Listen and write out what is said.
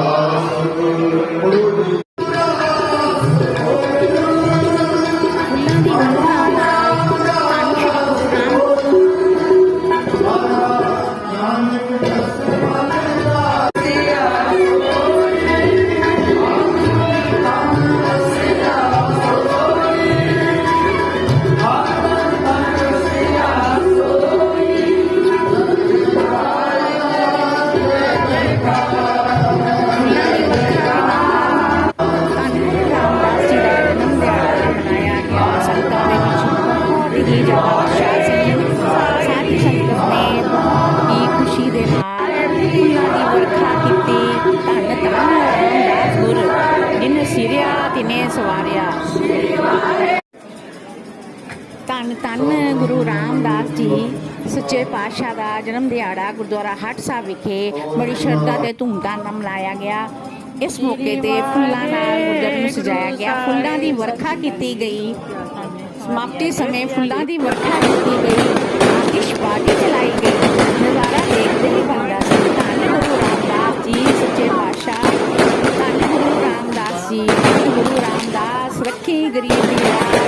ਫੁੱਲਾਂ ਸਾਰੀ ਸੰਗਤ ਨੇ ਹੀ ਖੁਸ਼ੀ ਦੇ ਨਾਲ ਫੁੱਲਾਂ ਦੀ ਵਰਖਾ ਕੀਤੀ ਧੰਨ ਧੰਨ ਰਾਮਦਾਸ ਜਿਨ ਸਿਰਿਆ ਤਿਨੇ ਸਵਾਰਿਆ ਧੰਨ ਧੰਨ ਗੁਰੂ ਰਾਮਦਾਸ ਜੀ, ਸੱਚੇ ਪਾਤਸ਼ਾਹ ਦਾ ਜਨਮ ਦਿਹਾੜਾ ਗੁਰਦੁਆਰਾ ਹੱਟ ਸਾਹਿਬ ਵਿਖੇ ਬੜੀ ਸ਼ਰਧਾ ਤੇ ਧੂਮਧਾਮ ਨਾਲ ਮਨਾਇਆ ਗਿਆ। ਇਸ ਮੌਕੇ ਤੇ ਫੁੱਲਾਂ ਨਾਲ ਗੁਰਦੁਆਰੇ ਨੂੰ ਸਜਾਇਆ ਗਿਆ। ਫੁੱਲਾਂ ਦੀ ਵਰਖਾ ਕੀਤੀ ਗਈ। ਸਮਾਪਤੀ ਸਮੇਂ ਫੁੱਲਾਂ ਦੀ ਵਰਖਾ ਕੀਤੀ ਗਈ। ਆਤਿਸ਼ਬਾਜ਼ੀ ਚਲਾਈ ਗਈ। ਨਜ਼ਾਰਾ ਦੇਖਦੇ ਹੀ ਬੰਦਾ ਸੀ। ਧੰਨ ਗੁਰੂ ਰਾਮਦਾਸ ਜੀ, ਸੱਚੇ ਪਾਤਸ਼ਾਹ। ਧੰਨ ਗੁਰੂ ਰਾਮਦਾਸ ਜੀ, ਧੰਨ ਗੁਰੂ ਰਾਮਦਾਸ। ਰੱਖੀ ਗਰੀਬੀ ਦੀ